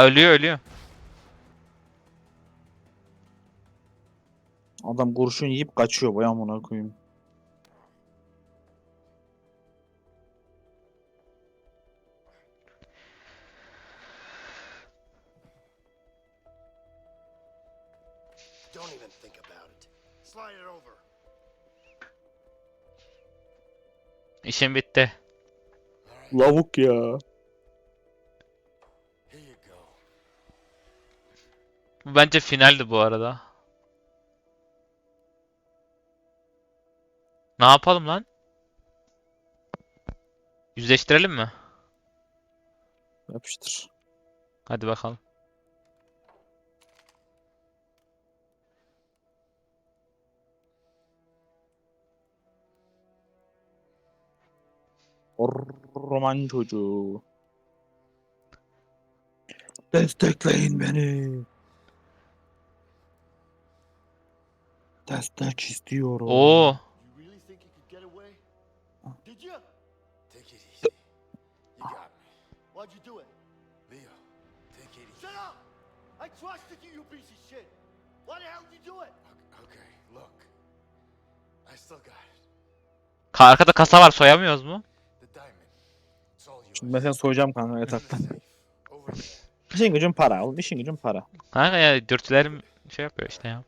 Ölüyor ölüyor. Adam kurşun yiyip kaçıyor vay amına koyayım. Don't even think about it. Slide it over. İşim bitti. Lavuk ya. Bu bence finaldi bu arada. Ne yapalım lan? Yüzleştirelim mi? Yapıştır. Hadi bakalım. Roman çocuğu. Destekleyin beni. Easy. Shut up! I trusted you, you piece of shit. Why the hell did you do it? Okay, look. I still got it. Ka- arkada kasa var soyamıyoruz mu? Şimdi ben seni soyacağım kanka yataktan. İşin gücün para oğlum. işin gücün para. Kanka ya dürtülerim şey yapıyor işte ya.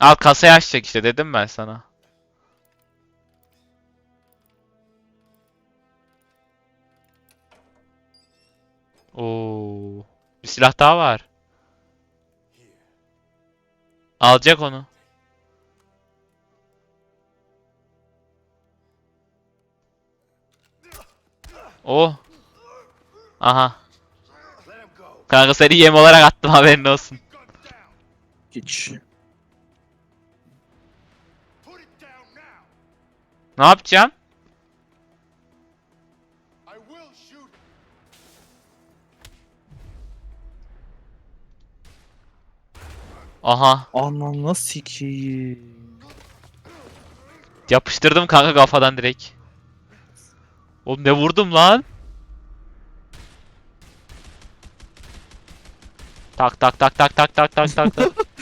Al kasayı açacak işte dedim ben sana. Oo. Bir silah daha var. Alacak onu. Oh. Aha. Kanka seni yem olarak attım haberin olsun. Hiç. Ne yapacağım? Aha. Ananı sikeyim. Yapıştırdım kanka kafadan direkt. Oğlum ne vurdum lan? Tak tak tak tak tak tak tak tak tak.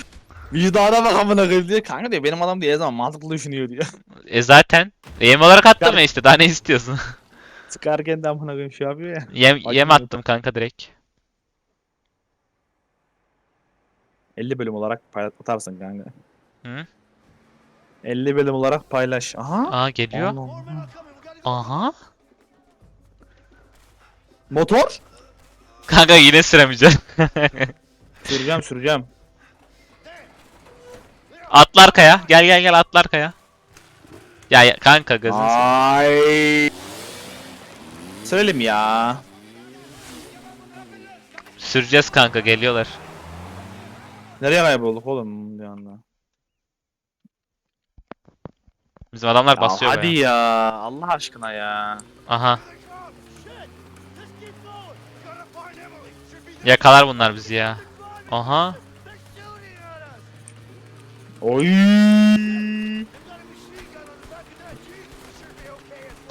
Vicdana bak amına koyayım diye. Kanka diyor benim adam diye her zaman mantıklı düşünüyor diyor. E zaten. Yem olarak attım ya işte daha ne istiyorsun? Sıkarken de amına koyayım şey yapıyor ya. Yem, yem Acımıyor. attım kanka direkt. 50 bölüm olarak paylaştarsın kanka. Hı? 50 bölüm olarak paylaş. Aha. Aa geliyor. Allah Allah. Aha. Motor? Kanka yine süremeyeceğim. Süreceğim süreceğim. Atla arkaya. Gel gel gel atla arkaya. Ya, ya kanka seveyim. Ay. Sürelim ya. Süreceğiz kanka geliyorlar. Nereye kaybolduk oğlum bir anda? Bizim adamlar Ya basıyor hadi bayağı. ya. Allah aşkına ya. Aha. Yakalar bunlar bizi ya. Aha. Okay.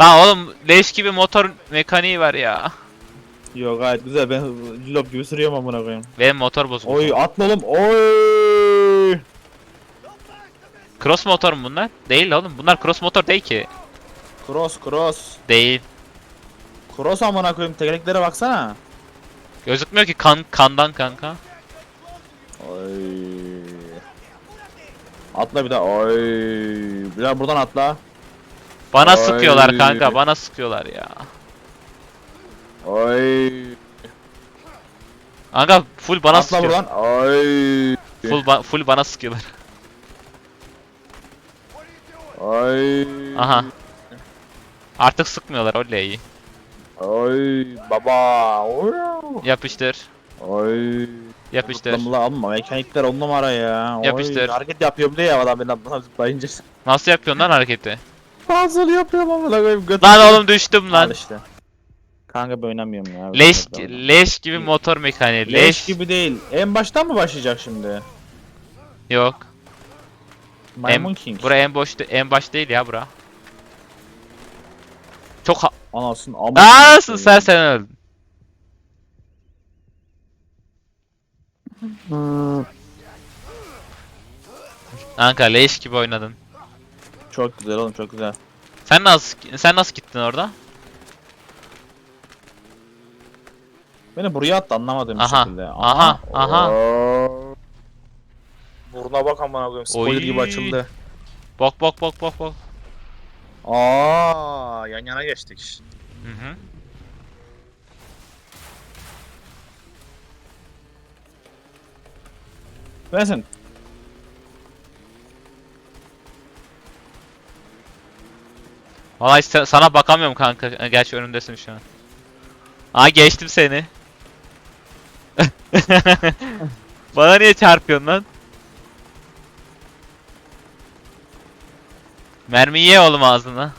Lan oğlum leş gibi motor mekaniği var ya. Yo gayet güzel ben cillop gibi sürüyorum amına koyayım. Benim motor bozuk. Oy atla oğlum. Oy. Cross motor mu bunlar? Değil oğlum. Bunlar cross motor değil ki. Cross cross. Değil. Cross amına koyayım tekerleklere baksana. Gözükmüyor ki kan kandan kanka. Oy. Atla bir daha. Oy. Bir daha buradan atla. Bana Ay. sıkıyorlar kanka. Bana sıkıyorlar ya. Oy. Kanka full bana atla sıkıyor. buradan. Oy. Full, ba- full bana sıkıyorlar. Oy. Aha. Artık sıkmıyorlar oley. Oy baba. Oy. Yapıştır. Oy. Yapıştır. Zıplamalı alma mekanikler on numara ya. Oy, Yapıştır. Hareket yapıyorum diye ya adam beni atlasam zıplayınca. Nasıl yapıyorsun lan hareketi? Puzzle yapıyorum amına koyayım. götüm- Lan oğlum düştüm Al lan. işte. Kanka ben oynamıyorum ya. Leş leş gibi motor mekaniği. Leş Leş. gibi değil. En baştan mı başlayacak şimdi? Yok. Maymun En, King. bura en boş en baş değil ya bura. Çok ha Anasın amma. Anasın sen sen öldün. Kanka leş gibi oynadın. Çok güzel oğlum çok güzel. Sen nasıl sen nasıl gittin orada? Beni buraya attı anlamadığım bir Aha, şekilde. aha, aha. Oo. Buruna bak amına koyayım. Spoiler gibi Oy. açıldı. Bok bok bok bok bok. Aa, yan yana geçtik. Hı hı. Bensin. Vallahi sa- sana bakamıyorum kanka. E, Gerçi önümdesin şu an. Aa geçtim seni. Bana niye çarpıyorsun lan? Mermi ye oğlum ağzına.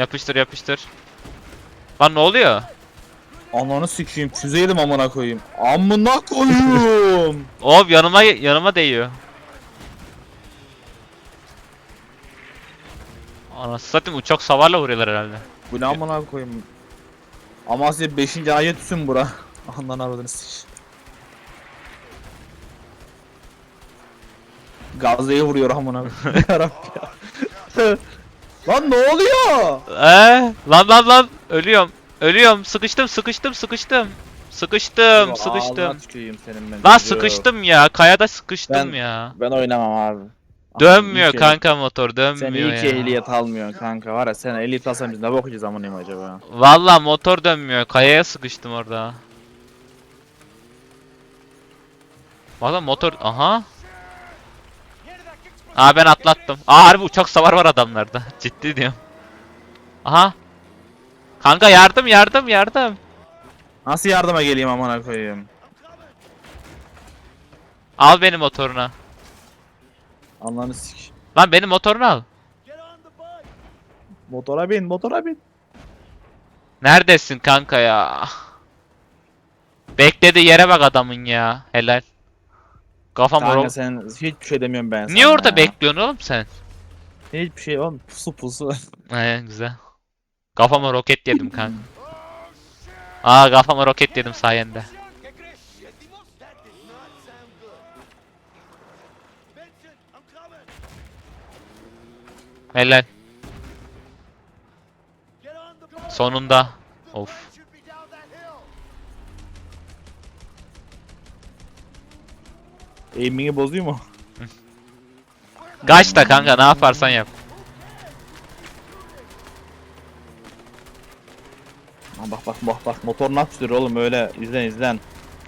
Yapıştır yapıştır. Lan ne oluyor? Ananı sikeyim. Füze yedim amına koyayım. Amına koyayım. Hop yanıma yanıma değiyor. Anasını satayım uçak savarla vuruyorlar herhalde. Bu ne amına koyayım. Amasya 5. ayet üstün bura. Andan avradını sik. Gazze'ye vuruyor amına. Yarabbi ya. Lan ne oluyor? Eee lan lan lan ölüyorum. Ölüyorum. Sıkıştım sıkıştım sıkıştım. Sıkıştım sıkıştım. Ağzına tüküreyim senin ben. Lan sıkıştım ya. Kayada sıkıştım Ben- ya. Ben oynamam abi. Dönmüyor İyi ki- kanka motor Sen dönmüyor iyi ki ya. ehliyet almıyorsun kanka. Var ya sen ehliyet alsan biz ne bakacağız amanıyım acaba? Valla motor dönmüyor. Kayaya sıkıştım orada. Valla motor... Aha. Aa ben atlattım. Aa harbi uçak savar var adamlarda. Ciddi diyorum. Aha. Kanka yardım yardım yardım. Nasıl yardıma geleyim amına koyayım? Al benim motoruna. Allah'ını sik. Lan benim motorunu al. Motora bin, motora bin. Neredesin kanka ya? Beklediği yere bak adamın ya. Helal. Kafam Kanka ro- sen hiçbir şey demiyorum ben Niye sana orada ya. bekliyorsun oğlum sen? Hiçbir şey oğlum pusu pusu. He güzel. Kafama roket yedim kanka. Aa kafama roket yedim sayende. That did not Aiming'i bozuyor mu? Kaç da kanka ne yaparsan yap. Aa, bak bak bak bak motor nasıl sürüyor oğlum öyle izlen izlen.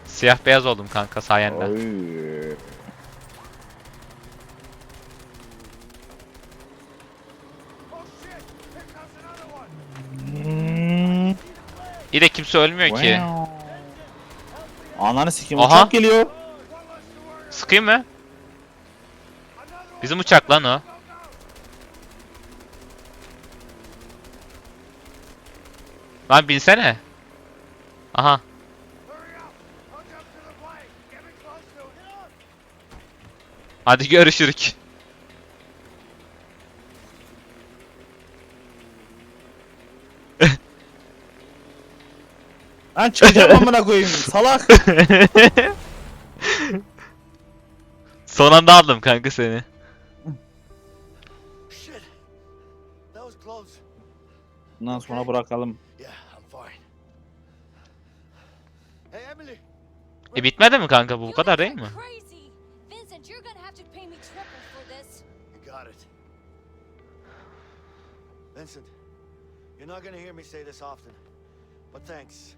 Siyah beyaz oldum kanka sayende. Oy. Hmm. İyi de kimse ölmüyor ki. Wow. Ananı sikeyim Aha. uçak geliyor. Sıkayım mı? Bizim uçak lan o. Lan binsene. Aha. Hadi görüşürük. Lan çıkacağım amına koyayım salak. Son anda aldım kanka seni. Bundan sonra bırakalım. E bitmedi mi kanka bu bu kadar değil mi? Vincent, you're not gonna hear me say this often, but thanks.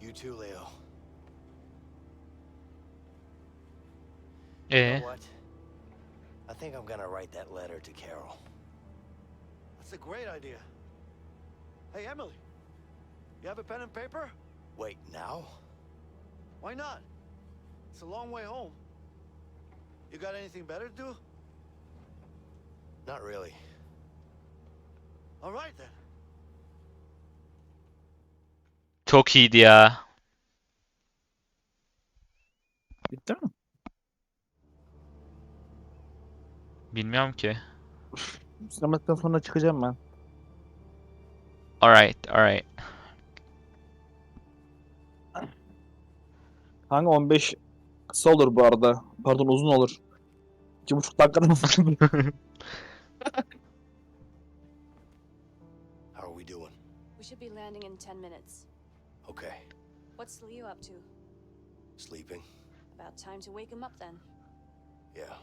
You too, Leo. You know what? I think I'm gonna write that letter to Carol. That's a great idea. Hey, Emily. You have a pen and paper? Wait, now? Why not? It's a long way home. You got anything better to do? Not really. All right then. Çok iyiydi ya. Bitti mi? Bilmiyorum ki. Sinematikten sonra çıkacağım ben. Alright, alright. Kanka 15 kısa olur bu arada. Pardon uzun olur. 2,5 dakikada mı? How are we doing? We should be landing in 10 minutes. Okay. What's Leo up to? Sleeping? About time to wake him up then. Yeah.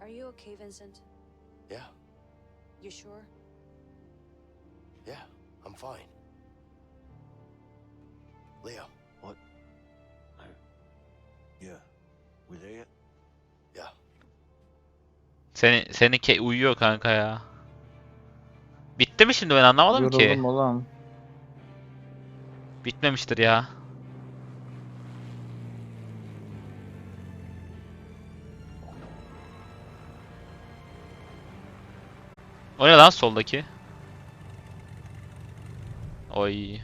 Are you okay, Vincent? Yeah. You sure? Yeah. I'm fine. Leo. What? I... Yeah. We there yet? Yeah. Seni seni ke uyuyor kanka ya. Bitti mi şimdi ben anlamadım ki. Yoruldum oğlum. Bitmemiştir ya. O ne lan soldaki? Oy.